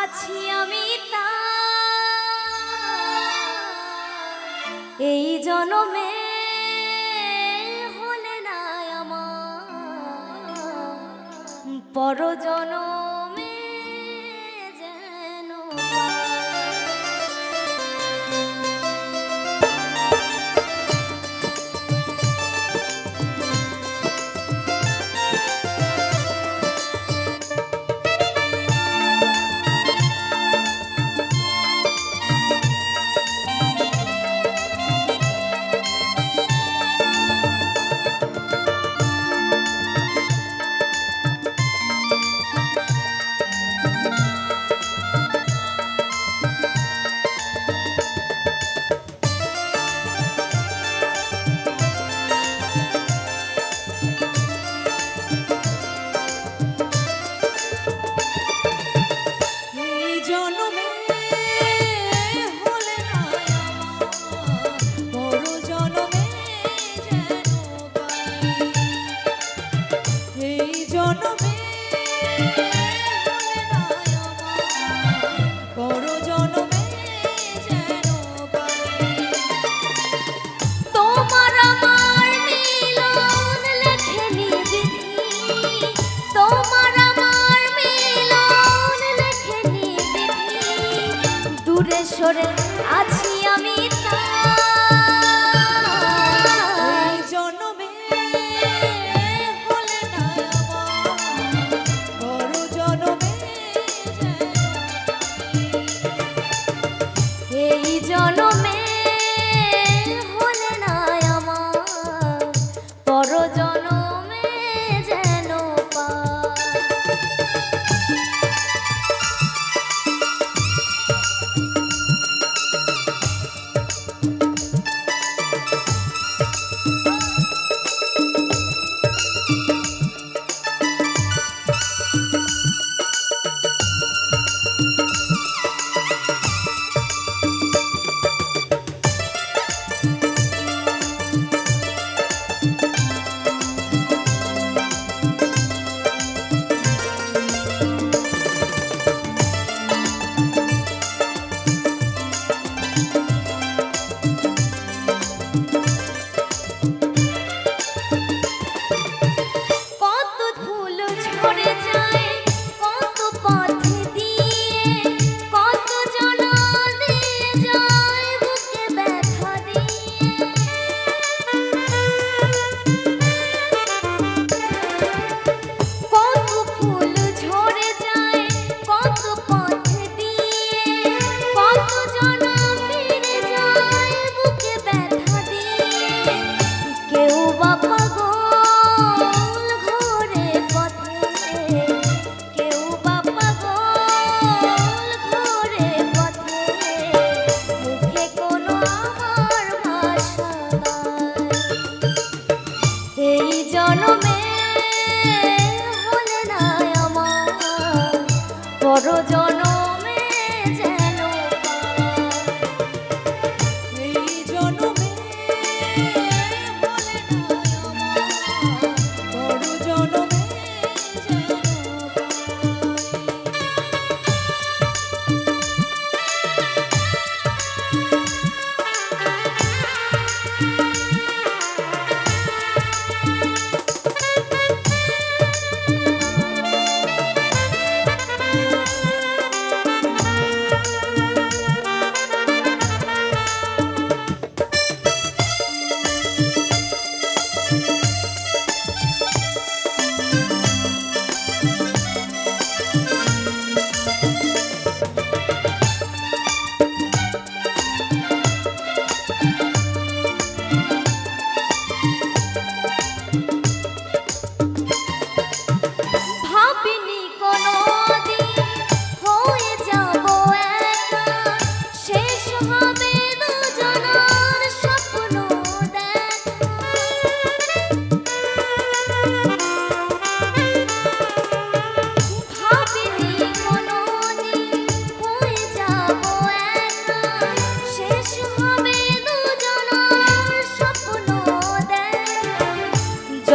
আছি আমি তা। এই জনমে হলে না আমার পরজনম। ভিতরে আছি।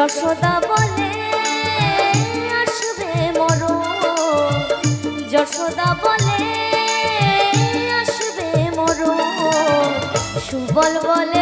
যশোদা বলে আসবে মর যশোদা বলে আসবে মর সুবল বলে